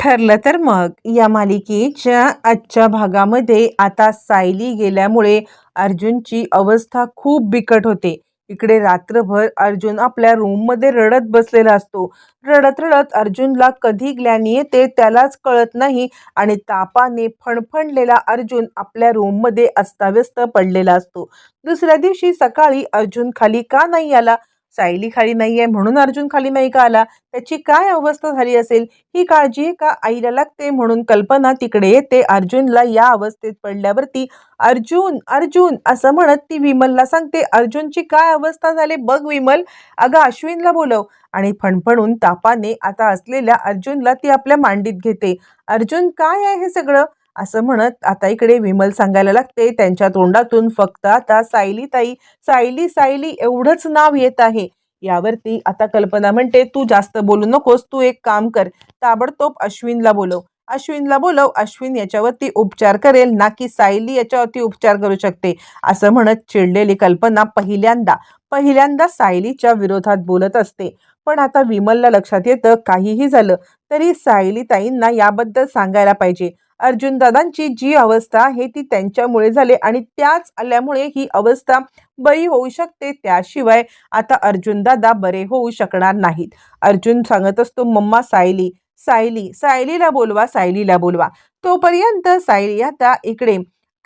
ठरलं तर मग. या मालिकेच्या आजच्या भागामध्ये आता सायली गेल्यामुळे अर्जुनची अवस्था खूप बिकट होते. इकडे रात्रभर अर्जुन आपल्या रूममध्ये रडत बसलेला असतो. रडत रडत अर्जुनला कधी ग्लॅनी येते त्यालाच कळत नाही आणि तापाने फणफणलेला अर्जुन आपल्या रूममध्ये अस्ताव्यस्त पडलेला असतो. दुसऱ्या दिवशी सकाळी अर्जुन खाली का नाही आला? सायली खाली नाही आहे म्हणून अर्जुन खाली नाही का आला? त्याची काय अवस्था झाली असेल? ही काळजी का आईला लागते म्हणून कल्पना तिकडे येते. अर्जुनला या अवस्थेत पडल्यावरती अर्जुन अर्जुन असं म्हणत ती विमलला सांगते. अर्जुनची काय अवस्था झाली बघ विमल. अगं अश्विनला बोलव. आणि फणफणून तापाने आता असलेल्या अर्जुनला ती आपल्या मांडीत घेते. अर्जुन काय आहे हे सगळं? असं म्हणत आता इकडे विमल सांगायला लागते त्यांच्या तोंडातून फक्त आता सायली ताई सायली सायली एवढंच नाव येत आहे. यावरती आता कल्पना म्हणते तू जास्त बोलू नकोस तू एक काम कर ताबडतोब अश्विनला बोलव. अश्विनला बोलव अश्विन याच्यावरती उपचार करेल ना की सायली याच्यावरती उपचार करू शकते असं म्हणत चिडलेली कल्पना पहिल्यांदा पहिल्यांदा सायलीच्या विरोधात बोलत असते. पण आता विमलला लक्षात येतं काहीही झालं तरी सायली ताईंना याबद्दल सांगायला पाहिजे. अर्जुन दादांची जी अवस्था आहे ती त्यांच्यामुळे झाली आणि त्याच आल्यामुळे ही अवस्था बरी होऊ शकते. त्याशिवाय आता अर्जुन दादा बरे होऊ शकणार नाहीत. अर्जुन सांगत असतो मम्मा सायली सायली सायलीला बोलवा सायलीला बोलवा. तोपर्यंत सायली आता इकडे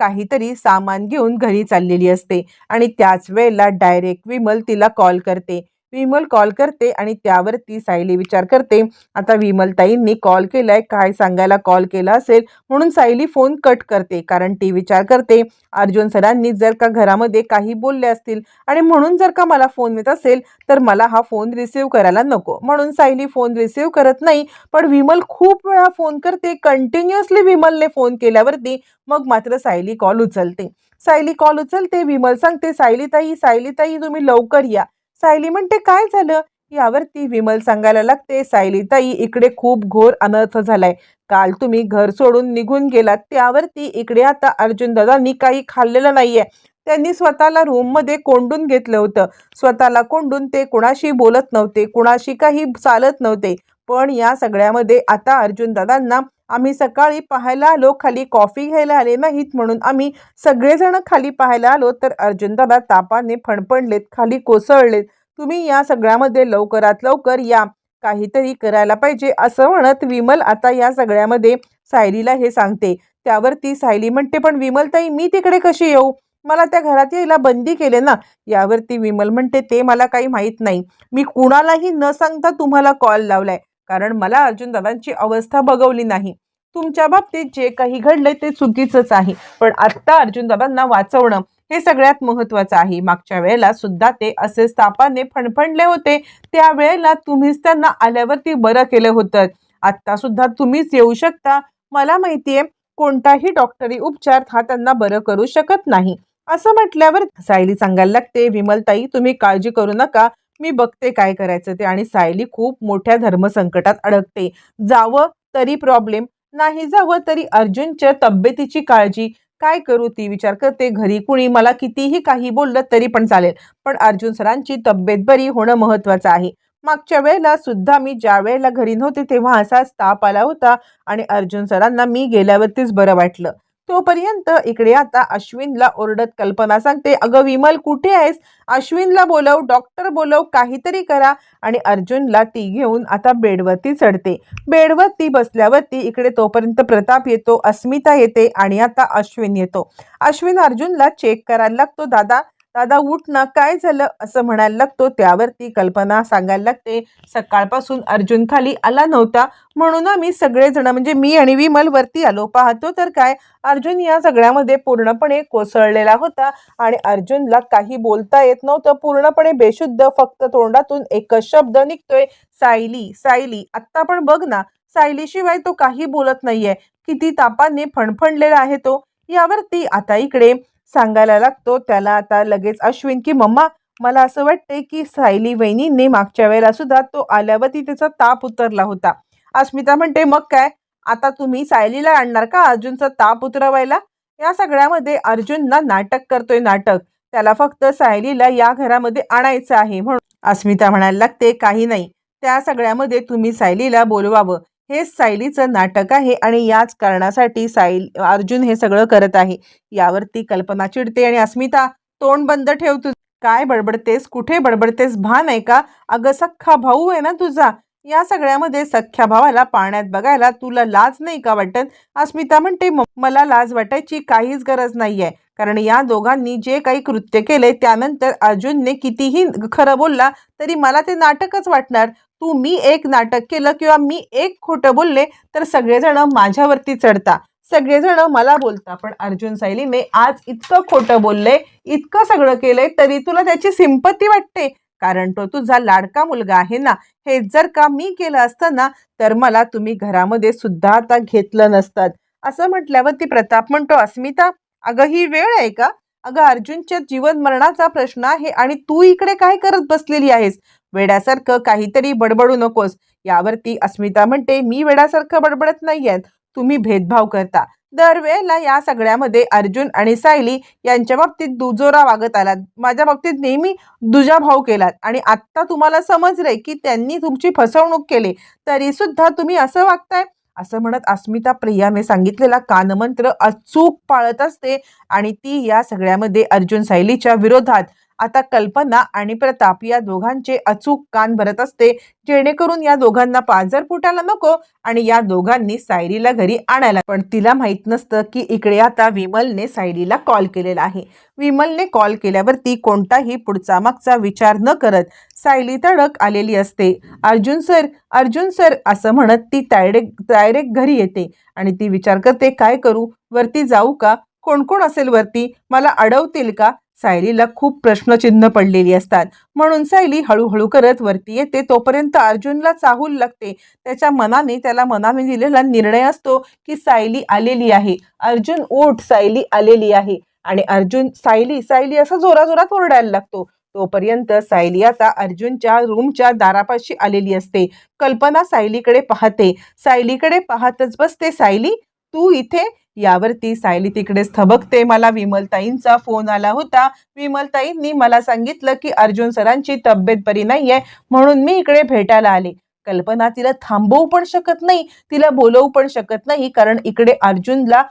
काहीतरी सामान घेऊन घरी चाललेली असते आणि त्याच वेळेला डायरेक्ट विमल तिला कॉल करते. विमल कॉल करते आणि त्यावरती सायली विचार करते. आता विमलताईंनी कॉल केलाय काय सांगायला कॉल केला असेल? म्हणून सायली फोन कट करते कारण ती विचार करते अर्जुन सरांनी जर का घरामध्ये काही बोलले असतील आणि म्हणून जर का मला फोन येत असेल तर मला हा फोन रिसीव्ह करायला नको. म्हणून सायली फोन रिसिव्ह करत नाही पण विमल खूप वेळा फोन करते कंटिन्युअसली विमलने फोन केल्यावरती मग मात्र सायली कॉल उचलते. सायली कॉल उचलते विमल सांगते सायलीताई सायलीताई तुम्ही लवकर या. सायली म्हणते काय झालं? यावरती विमल सांगायला लागते सायली ताई इकडे खूप घोर अनर्थ झालाय. काल तुम्ही घर सोडून निघून गेलात. त्यावरती इकडे आता अर्जुन दादांनी काही खाल्लेलं नाहीये. त्यांनी स्वतःला रूममध्ये कोंडून घेतलं होतं. स्वतःला कोंडून ते कुणाशी बोलत नव्हते कुणाशी काही चालत नव्हते. पण या सगळ्यामध्ये आता अर्जुन दादांना आम्ही सकाळी पाहायला आलो खाली कॉफी घ्यायला आले नाहीत म्हणून आम्ही सगळेजण खाली पाहायला आलो तर अर्जुन दादा तापाने फणफणलेत खाली कोसळलेत. तुम्ही या सगळ्यामध्ये लवकरात लवकर या काहीतरी करायला पाहिजे असं म्हणत विमल आता या सगळ्यामध्ये सायलीला हे सांगते. त्यावरती सायली म्हणते पण विमलताई मी तिकडे कशी येऊ? मला त्या घरात यायला बंदी केले ना. यावरती विमल म्हणते ते मला काही माहीत नाही. मी कुणालाही न सांगता तुम्हाला कॉल लावलाय. कारण मला अर्जुन दादांची अवस्था बघवली नाही. तुमच्या बाबतीत जे काही घडलंय ते चुकीचंच आहे. पण आत्ता अर्जुन दादांना वाचवणं हे सगळ्यात महत्वाचं आहे. मागच्या वेळेला सुद्धा ते असे तापाने फणफणले होते. त्यावेळेला तुम्हीच त्यांना आल्यावरती बरं केलं होतं. आत्ता सुद्धा तुम्हीच येऊ शकता. मला माहितीये कोणताही डॉक्टरी उपचार हा त्यांना बरं करू शकत नाही. असं म्हटल्यावर सायली सांगायला लागते विमलताई तुम्ही काळजी करू नका. मी बघते काय करायचं ते आणि सायली खूप मोठ्या धर्मसंकटात अडकते. जावं तरी प्रॉब्लेम नाही जावं तरी अर्जुनच्या तब्येतीची काळजी. काय करू ती विचार करते घरी. कुणी मला कितीही काही बोललं तरी पण चालेल. पण अर्जुन सरांची तब्येत बरी होणं महत्वाचं आहे. मागच्या वेळेला सुद्धा मी ज्या वेळेला घरी नव्हते तेव्हा असाच ताप आला होता आणि अर्जुन सरांना मी गेल्यावरतीच बरं वाटलं. तोपर्यंत इकडे आता अश्विनला ओरडत कल्पना सांगते अगं विमल कुठे आहेस? अश्विनला बोलव डॉक्टर बोलव काहीतरी करा. आणि अर्जुनला ती घेऊन आता बेडवरती चढते. बेडवरती बसल्यावरती इकडे तोपर्यंत प्रताप येतो अस्मिता येते आणि आता अश्विन येतो. अश्विन अर्जुनला चेक करायला लागतो दादा दादा उठ ना काय झालं? असं म्हणायला लागतो. त्यावरती कल्पना सांगायला लागते. सकाळपासून अर्जुन खाली आला नव्हता. म्हणून आम्ही सगळेजण म्हणजे मी आणि विमल वरती आलो. पाहतो तर काय? अर्जुन या सगळ्यामध्ये पूर्णपणे कोसळलेला होता आणि अर्जुनला काही बोलता येत नव्हतं. पूर्णपणे बेशुद्ध फक्त तोंडातून एकच शब्द निघतोय. सायली सायली आत्ता पण बघ ना. सायलीशिवाय तो काही बोलत नाहीये. किती तापाने फणफणलेला आहे तो. यावरती आता इकडे. सांगायला लागतो. त्याला आता लगेच अश्विन की मम्मा मला असं वाटते की सायली वहिनीने मागच्या वेळेला सुद्धा तो आल्यावरती त्याचा ताप उतरला होता. अस्मिता म्हणते मग काय? आता तुम्ही सायलीला आणणार का अर्जुनचा ताप उतरवायला? या सगळ्यामध्ये अर्जुनना नाटक करतोय नाटक. त्याला फक्त सायलीला या घरामध्ये आणायचं आहे म्हणून अस्मिता म्हणायला लागते काही नाही. त्या सगळ्यामध्ये तुम्ही सायलीला बोलवावं. हेच सायलीचं नाटक आहे आणि याच कारणासाठी सायल अर्जुन हे सगळं करत आहे. यावरती कल्पना चिडते आणि अस्मिता तोंड बंद ठेवतो काय बडबडतेस? कुठे बडबडतेस? भान आहे का? अगं सख्खा भाऊ आहे ना तुझा. या सगळ्यामध्ये सख्ख्या भावाला पाण्यात बघायला तुला लाज नाही का वाटत? अस्मिता म्हणते मला लाज वाटायची काहीच गरज नाही आहे कारण या दोघांनी जे काही कृत्य केले त्यानंतर अर्जुनने कितीही खरं बोलला तरी मला ते नाटकच वाटणार. तू मी एक नाटक केलं किंवा मी एक खोटं बोलले तर सगळेजण माझ्यावरती चढता. सगळेजण मला बोलता पण अर्जुन सायलीने आज इतकं खोटं बोलले इतकं सगळं केलंय तरी तुला त्याची सिंपत्ती वाटते? कारण तो तुझा लाडका मुलगा आहे ना हे जर का मी केलं असतं ना तर मला तुम्ही घरामध्ये सुद्धा आता घेतलं नसतात. असं म्हटल्यावर ती प्रताप म्हणतो अस्मिता अगं ही वेळ आहे का? अगं अर्जुनच्या जीवन मरणाचा प्रश्न आहे आणि तू इकडे काय करत बसलेली आहेस? वेड्यासारखं काहीतरी बडबडू नकोस. यावरती अस्मिता म्हणते मी वेड्यासारखं बडबडत नाहीये तुम्ही भेदभाव करता. दरवेळेला या सगळ्यामध्ये अर्जुन आणि सायली यांच्या बाबतीत दुजोरा वागत आलात माझ्या बाबतीत नेहमी दुजा भाव केलात आणि आत्ता तुम्हाला समजलंय की त्यांनी तुमची फसवणूक केली. तरी सुद्धा तुम्ही असं वागताय? असं म्हणत अस्मिता प्रियाने सांगितलेला कानमंत्र अचूक पाळत असते आणि ती या सगळ्यामध्ये अर्जुन सायलीच्या विरोधात आता कल्पना आणि प्रताप या दोघांचे अचूक कान भरत असते. जेणेकरून या दोघांना पाजर फुटायला नको आणि या दोघांनी सायरीला घरी आणायला पण तिला माहीत नसतं की इकडे आता विमलने सायरीला कॉल केलेला आहे. विमलने कॉल केल्यावरती कोणताही पुढचा मागचा विचार न करत सायली तडक आलेली असते. अर्जुन सर अर्जुन सर असं म्हणत ती डायरेक्ट डायरेक्ट घरी येते आणि ती विचार करते काय करू? वरती जाऊ का? कोण कोण असेल वरती? मला अडवतील का? सायलीला खूप प्रश्नचिन्ह पडलेली असतात. म्हणून सायली हळूहळू करत वरती येते. तोपर्यंत अर्जुनला चाहूल लागते. त्याच्या मनाने त्याला मनाने दिलेला निर्णय असतो की सायली आलेली आहे. अर्जुन ओठ सायली आलेली आहे. आणि अर्जुन सायली सायली असं जोराजोरात ओरडायला लागतो. तोपर्यंत सायली आता अर्जुनच्या रूमच्या दारापाशी आलेली असते. कल्पना सायलीकडे पाहते. सायलीकडे पाहतच बसते. सायली तू इथे? यावरती सायली तिकडेच थबकते मला. विमलताईंचा फोन आला होता. विमलताईंनी मला सांगितलं की अर्जुन सरांची तब्येत बरी नाहीये म्हणून मी इकडे भेटायला आले. कल्पना तिला थांबवू पण शकत नाही. तिला बोलवू पण शकत नाही कारण इकडे अर्जुनला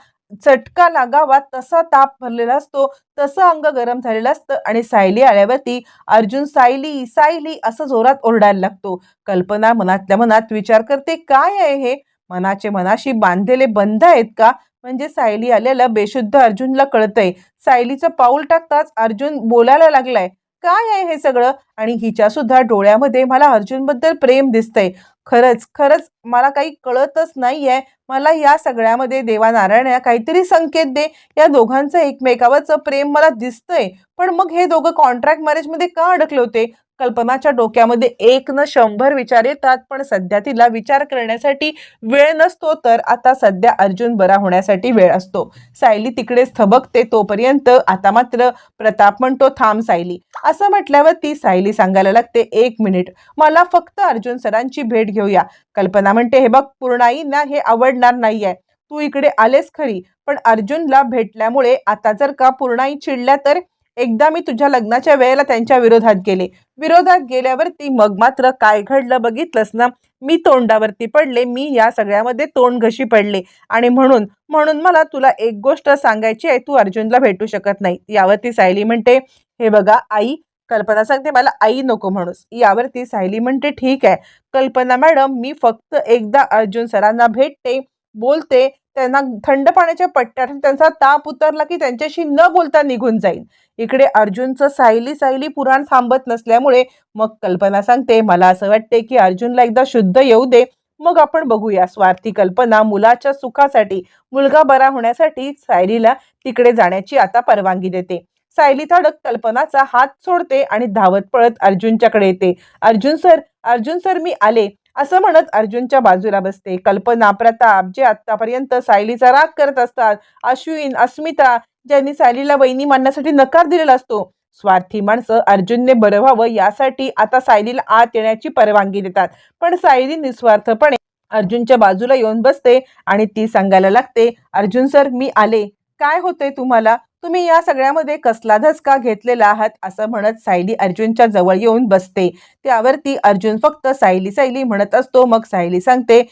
चटका लागावा तसा ताप भरलेला असतो तसं अंग गरम झालेलं असतं आणि सायली आल्यावरती अर्जुन सायली सायली असं जोरात ओरडायला लागतो. कल्पना मनातल्या मनात विचार करते काय आहे हे? मनाचे मनाशी बांधलेले बंध आहेत का? म्हणजे सायली आलेलं बेशुद्ध अर्जुनला कळतंय. सायलीचं पाऊल टाकताच अर्जुन बोलायला लागलाय. काय आहे हे सगळं? आणि हिच्या सुद्धा डोळ्यामध्ये मला अर्जुनबद्दल प्रेम दिसतंय. खरंच खरंच मला काही कळतच नाहीये. मला या सगळ्यामध्ये देवा नारायण काहीतरी संकेत दे. या दोघांचं एकमेकावरचं प्रेम मला दिसतंय. पण मग हे दोघं कॉन्ट्रॅक्ट मॅरेजमध्ये का अडकले होते? कल्पनाच्या डोक्यामध्ये एक न शंभर विचार येतात पण सध्या तिला विचार करण्यासाठी वेळ नसतो तर आता सध्या अर्जुन बरा होण्यासाठी वेळ असतो. सायली तिकडेच थबकते तोपर्यंत आता मात्र प्रताप म्हणतो थांब सायली. असं म्हटल्यावर ती सायली सांगायला लागते एक मिनिट मला फक्त अर्जुन सरांची भेट घेऊया. कल्पना म्हणते हे बघ पूर्णाईंना हे आवडणार नाहीये. तू इकडे आलेस खरी पण अर्जुनला भेटल्यामुळे आता जर का पूर्णाई चिडल्या तर एकदा मी तुझ्या लग्नाच्या वेळेला त्यांच्या विरोधात गेले. विरोधात गेल्यावरती मग मात्र काय घडलं बघितलंस ना? मी तोंडावरती पडले. मी या सगळ्यामध्ये तोंड घशी पडले. आणि म्हणून म्हणून मला तुला एक गोष्ट सांगायची आहे. तू अर्जुनला भेटू शकत नाही. यावरती सायली म्हणते हे बघा आई कल्पना सांगते मला आई नको म्हणूस. यावरती सायली म्हणते ठीक आहे. कल्पना मॅडम मी फक्त एकदा अर्जुन सरांना भेटते. बोलते त्यांना थंड पाण्याच्या पट्ट्यात त्यांचा ताप उतरला की त्यांच्याशी न बोलता निघून जाईल. इकडे अर्जुनचं सायली सायली पुराण थांबत नसल्यामुळे मग कल्पना सांगते मला असं वाटते की अर्जुनला एकदा शुद्ध येऊ दे मग आपण बघूया. स्वार्थी कल्पना मुलाच्या सुखासाठी मुलगा बरा होण्यासाठी सायलीला तिकडे जाण्याची आता परवानगी देते. सायली धडक कल्पनाचा हात सोडते आणि धावत पळत अर्जुनच्याकडे येते. अर्जुन सर अर्जुन सर मी आले. असं म्हणत अर्जुनच्या बाजूला बसते. कल्पना प्रताप जे आतापर्यंत सायलीचा राग करत असतात अश्विन अस्मिता ज्यांनी सायलीला वहिनी मानण्यासाठी नकार दिलेला असतो. स्वार्थी माणसं अर्जुनने बरं व्हावं यासाठी आता सायलीला आत येण्याची परवानगी देतात. पण सायली निस्वार्थपणे अर्जुनच्या बाजूला येऊन बसते आणि ती सांगायला लागते अर्जुन सर मी आले. काय होतंय तुम्हाला? तुम्ही या सगळ्यामध्ये कसला धसका घेतलेला आहात? असं म्हणत सायली अर्जुनच्या जवळ येऊन बसते. त्यावरती अर्जुन फक्त सायली सायली म्हणत असतो. मग सायली सांगते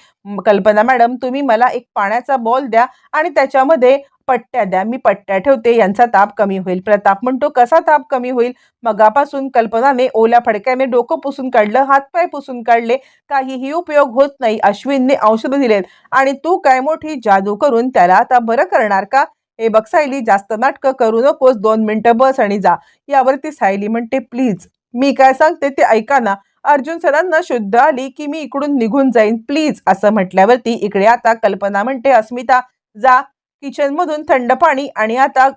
कल्पना मॅडम तुम्ही मला एक पाण्याचा बॉल द्या आणि त्याच्यामध्ये पट्ट्या द्या. मी पट्ट्या ठेवते. यांचा ताप कमी होईल. प्रताप म्हणतो कसा ताप कमी होईल? मगापासून कल्पनाने ओल्या फडक्याने डोकं पुसून काढलं हातपाय पुसून काढले. काहीही उपयोग होत नाही. अश्विनने औषधं दिलेत. आणि तू काय मोठी जादू करून त्याला आता बरं करणार का? हे बघ सायली जास्त नाटकं करू नकोस दोन मिनिटं बस आणि जा. यावरती सायली म्हणते प्लीज मी काय सांगते ते ऐका ना. अर्जुन सरांना शुद्ध आली की मी इकडून निघून जाईन. प्लीज असं म्हटल्यावरती इकडे आता कल्पना म्हणते अस्मिता जा. किचनमधून थंड पाणी आणि आता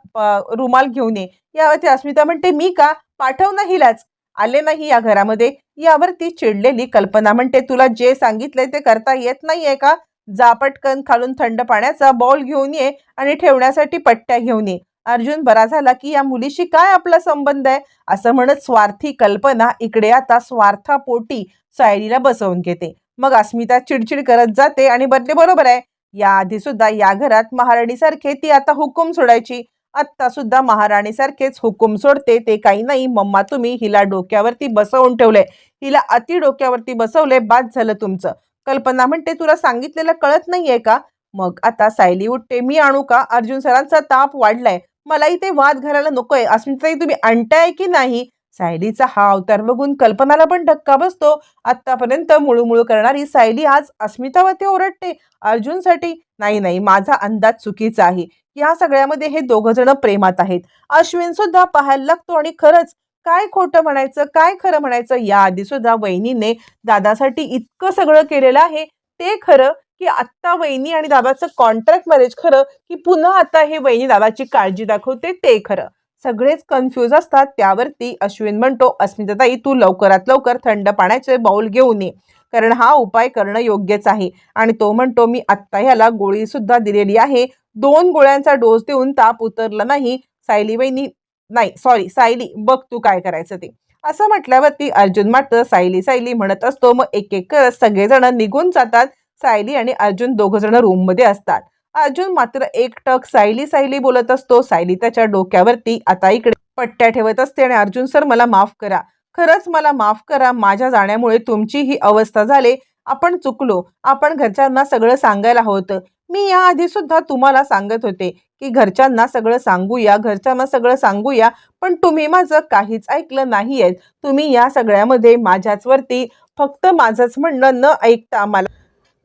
रुमाल घेऊन ये. यावरती अस्मिता म्हणते मी का? पाठव ना हिलाच. आले नाही या घरामध्ये. यावरती चिडलेली कल्पना म्हणते तुला जे सांगितलंय ते करता येत नाहीये का? जापटकन खालून थंड पाण्याचा बॉल घेऊन ये आणि ठेवण्यासाठी पट्ट्या घेऊन ये. अर्जुन बरा झाला की या मुलीशी काय आपला संबंध आहे? असं म्हणत स्वार्थी कल्पना इकडे आता स्वार्थापोटी सायलीला बसवून घेते. मग अस्मिता चिडचिड करत जाते आणि बदले बरोबर आहे. याआधी सुद्धा या घरात महाराणीसारखे ती आता हुकूम सोडायची. आत्ता सुद्धा महाराणीसारखेच हुकूम सोडते ते काही नाही. मम्मा तुम्ही हिला डोक्यावरती बसवून ठेवलंय. हिला अति डोक्यावरती बसवलंय. बाद झालं तुमचं. कल्पना म्हणते तुला सांगितलेलं कळत नाहीये का? मग आता सायली उठते मी आणू का? अर्जुन सरांचा ताप वाढलाय. मला इथे वाद घालायला नकोय. अस्मिताई तुम्ही आणताय की नाही? सायलीचा हा अवतार बघून कल्पनाला पण धक्का बसतो. आतापर्यंत मुळूमुळू करणारी सायली आज अस्मितावरती ओरडते. अर्जुनसाठी? नाही नाही. माझा अंदाज चुकीचा आहे. या सगळ्यामध्ये हे दोघ जण प्रेमात आहेत. अश्विन सुद्धा पाहायला लागतो आणि खरंच काय खोटं म्हणायचं काय खरं म्हणायचं? याआधी सुद्धा वहिनीने दादासाठी इतकं सगळं केलेलं आहे. ते खरं की आत्ता वहिनी आणि दादाचं कॉन्ट्रॅक्ट मॅरेज खरं की पुन्हा आता हे वहिनी दादाची काळजी दाखवते ते खरं. सगळेच कन्फ्यूज असतात. त्यावरती अश्विन म्हणतो अस्मिताताई तू लवकरात लवकर थंड पाण्याचे बाऊल घेऊन ये. कारण हा उपाय करणं योग्यच आहे. आणि तो म्हणतो मी आत्ता ह्याला गोळी सुद्धा दिलेली आहे. दोन गोळ्यांचा डोस देऊन ताप उतरला नाही. सायली वहिनी नाही सॉरी सायली बघ तू काय करायचं ते. असं म्हटल्यावरती अर्जुन मात्र सायली सायली म्हणत असतो मग एक एक करत सगळेजण निघून जातात. सायली आणि अर्जुन दोघ जण रूममध्ये असतात. अर्जुन मात्र एकटक सायली सायली बोलत असतो. सायली त्याच्या डोक्यावरती आता इकडे पट्ट्या ठेवत असते आणि अर्जुन सर मला माफ करा. खरंच मला माफ करा. माझ्या जाण्यामुळे तुमची ही अवस्था झाली. आपण चुकलो आपण घरच्यांना सगळं सांगायला हवं होतं. मी याआधी सुद्धा तुम्हाला सांगत होते की घरच्यांना सगळं सांगूया घरच्यांना सगळं सांगूया पण तुम्ही माझं काहीच ऐकलं नाही आहेत तुम्ही या सगळ्यामध्ये माझ्याचवरती फक्त माझंच म्हणणं न ऐकता मला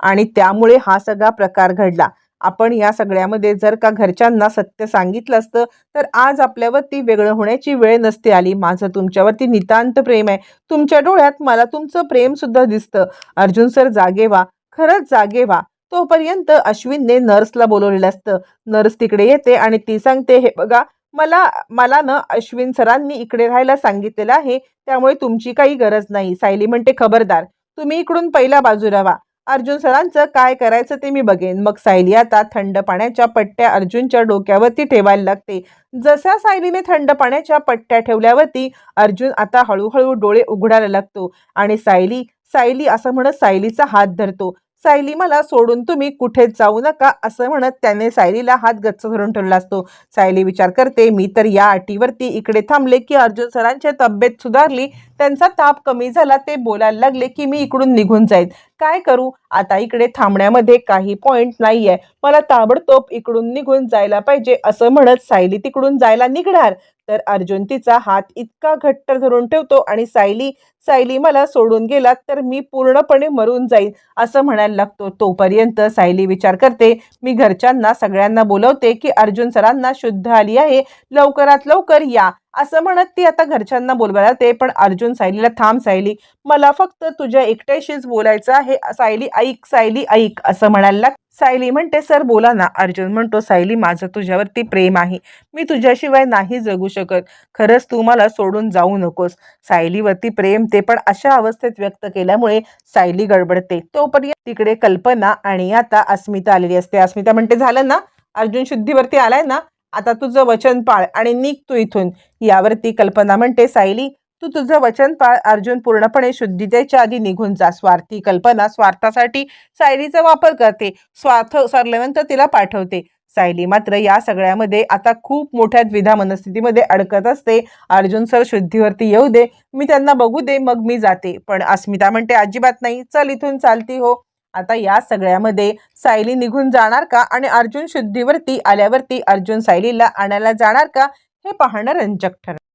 आणि त्यामुळे हा सगळा प्रकार घडला. आपण या सगळ्यामध्ये जर का घरच्यांना सत्य सांगितलं असतं तर आज आपल्यावरती वेगळं होण्याची वेळ नसते आली. माझं तुमच्यावरती नितांत प्रेम आहे. तुमच्या डोळ्यात मला तुमचं प्रेम सुद्धा दिसतं. अर्जुन सर जागे व्हा. खरंच जागे व्हा. तोपर्यंत अश्विनने नर्सला बोलवलेलं असतं. नर्स तिकडे येते आणि ती सांगते हे बघा मला मला ना अश्विन सरांनी इकडे राहायला सांगितलेलं आहे. त्यामुळे तुमची काही गरज नाही. सायली म्हणते खबरदार. तुम्ही इकडून पहिल्या बाजूला व्हा. अर्जुन सरांचं काय करायचं ते मी बघेन. मग सायली आता थंड पाण्याच्या पट्ट्या अर्जुनच्या डोक्यावरती ठेवायला लागते. जसा सायलीने थंड पाण्याच्या पट्ट्या ठेवल्यावरती अर्जुन आता हळूहळू डोळे उघडायला लागतो. आणि सायली सायली असं म्हणत सायलीचा हात धरतो. सायली मला सोडून तुम्ही कुठेच जाऊ नका असं म्हणत त्याने सायलीला हात गच्च धरून ठेवला असतो. सायली विचार करते मी तर या अटीवरती इकडे थांबले की अर्जुन सरांची तब्येत सुधारली त्यांचा ताप कमी झाला ते बोलायला लागले की मी इकडून निघून जाईन. काय करू? आता इकडे थांबण्यामध्ये काही पॉईंट नाहीये. मला ताबडतोब इकडून निघून जायला पाहिजे असं म्हणत सायली तिकडून जायला निघणार. तर अर्जुन तिचा हात इतका घट्ट धरून ठेवतो आणि सायली सायली मला सोडून गेलात तर मी पूर्णपणे मरून जाईन असं म्हणायला लागतो. तोपर्यंत सायली विचार करते मी घरच्यांना सगळ्यांना बोलवते की अर्जुन सरांना शुद्ध आली आहे लवकरात लवकर या. असं म्हणत ती आता घरच्यांना बोलवायला ते पण अर्जुन सायलीला थांब सायली मला फक्त तुझ्या एकट्याशीच बोलायचं आहे सायली ऐक सायली ऐक असं म्हणायला सायली म्हणते सर बोला ना. अर्जुन म्हणतो सायली माझं तुझ्यावरती प्रेम आहे. मी तुझ्याशिवाय नाही जगू शकत. खरंच तू मला सोडून जाऊ नकोस. सायलीवरती प्रेम ते पण अशा अवस्थेत व्यक्त केल्यामुळे सायली गडबडते. तोपर्यंत तिकडे कल्पना आणि आता अस्मिता आलेली असते. अस्मिता म्हणते झालं ना? अर्जुन शुद्धीवरती आलाय ना? आता तुझं वचन पाळ आणि निघ तू इथून. यावरती कल्पना म्हणते सायली तू तुझं वचन पाळ अर्जुन पूर्णपणे शुद्धीतेच्या आधी निघून जा. स्वार्थी कल्पना स्वार्थासाठी सायलीचा वापर करते. स्वार्थ सरल्यानंतर तिला पाठवते. सायली मात्र या सगळ्यामध्ये आता खूप मोठ्या द्विधा मनस्थितीमध्ये अडकत असते. अर्जुन सर शुद्धीवरती येऊ दे. मी त्यांना बघू दे. मग मी जाते. पण अस्मिता म्हणते अजिबात नाही. चल इथून चालती हो. आता या सगळ्यामध्ये सायली निघून जाणार का? आणि अर्जुन शुद्धीवरती आल्यावरती अर्जुन सायलीला आणायला जाणार का? हे पाहणं रंजक ठरेल.